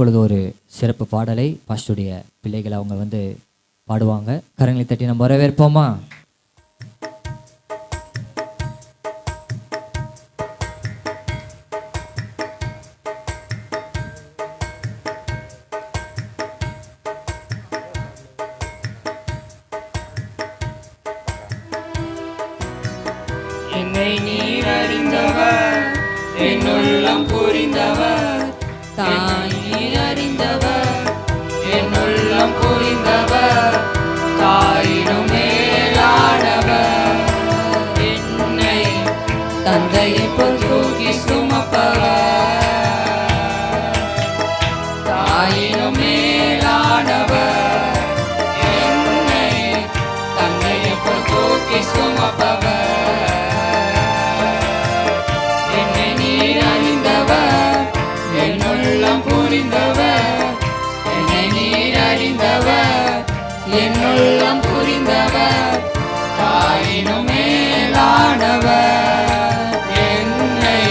இப்பொழுது ஒரு சிறப்பு பாடலை பாஸ்டுடைய பிள்ளைகள் அவங்க வந்து பாடுவாங்க. கரங்களை தட்டி நம்ம வரவேற்போமா? என்னை நீர் அறிந்தவர் என் உள்ளம் புரிந்தவர். தாய் உள்ளம் புரிந்தவர் என்னுள்ளம் புரிந்தவர் தாயினும் மேலானவர். என்னை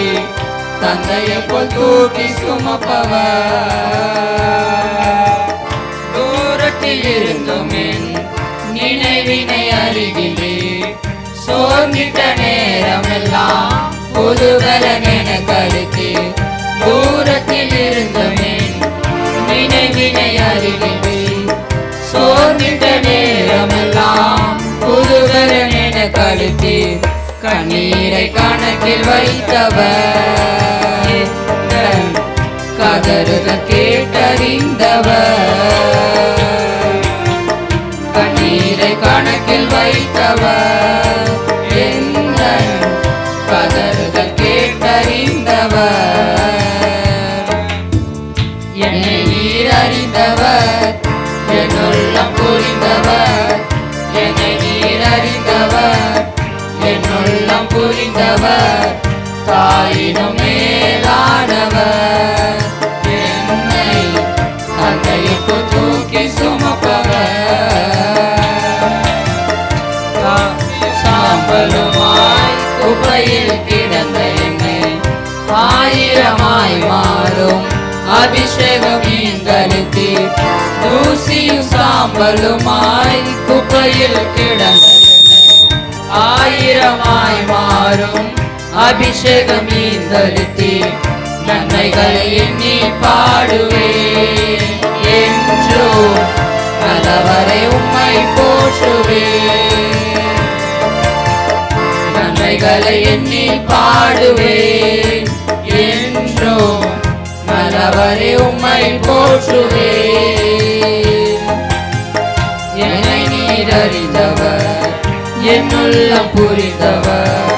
தந்தையை போல் தூக்கி சுமப்பவர். தூரத்தில் இருந்தும் என் நினைவினை அருகிலே சோர்ந்திட்ட நேரமெல்லாம் புதுவலன் என கருத்து தூரத்தில் இருந்தும் என் நினைவினை அருகிலே சோர்ந்திட்ட நேரமெல்லாம் புதுவலன் என கருத்து கண்ணீரை கணக்கில் வைத்தவர். கதறுத கேட்டறிந்தவர். கண்ணீரை கணக்கில் வைத்தவர். அபிஷேகம் ஈந்தளித்து தூசியும் சாம்பலுமாய் குப்பையில் கிடந்த ஆயிரமாய் மாறும் அபிஷேகம் ஈந்தளித்து நன்மைகளை எண்ணி பாடுவேன். என்றோ நல்லவரை உம்மை போற்றுவேன். நன்மைகளை எண்ணி பாடுவேன். என்றோ நல்லவரை உம்மை போற்றுவேன். என்னை நீரறிந்தவர் அறிந்தவர் புரிந்தவர்.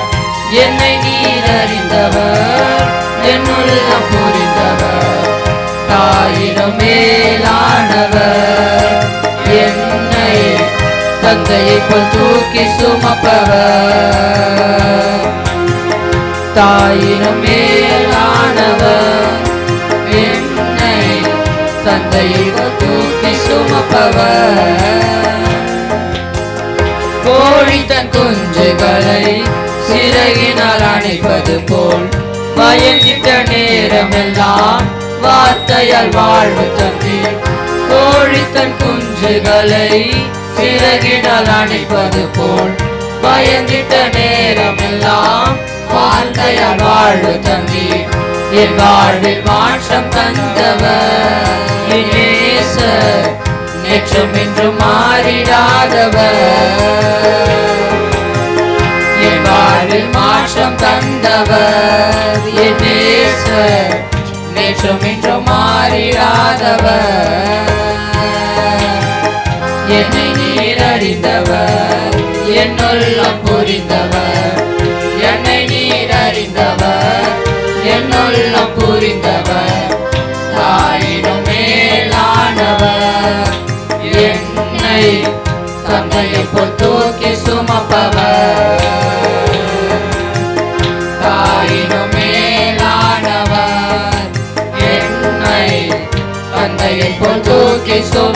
என்னை நீரறிந்தவர். அறிந்தவர் புரிந்தவர் தாயினும் மேலானவர். என்னை தந்தையை போல் தூக்கி சுமப்பவர் தாயினும் மேலானவர். என்னை தந்தையை போல் தூக்கி சுமப்பவர். கோழி தன் குஞ்சுகளை சிறகினால் அணைப்பது போல் பயந்திட்ட நேரமெல்லாம் வார்த்தையால் வாழ்வு தந்தி. கோழித்தன் குஞ்சுகளை சிறகினால் அணைப்பது போல் பயந்திட்ட நேரமெல்லாம் வார்த்தையால் வாழ்வு தந்தி. என் வாழ்வில் மாற்றம் தந்தவர். என் நேசர் நேற்றும் இன்றும் மாறிடாதவர். என் வாழ்வில் மாற்றம் தந்தவர். என்றும் இன்றும் மாறிடாதவர். என்னை நீரடிந்தவர் என்னுள்ள புரிந்தவர்.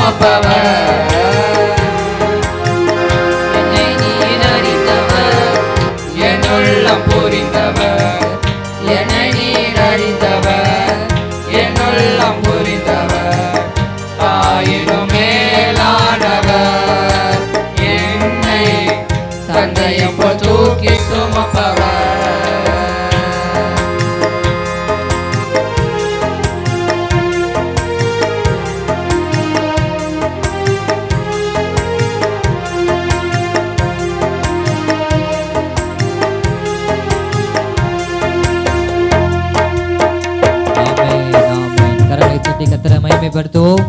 தூக்கி என்னை நீர் அறிந்தவர் என் உள்ளம் புரிந்தவர். ભરતો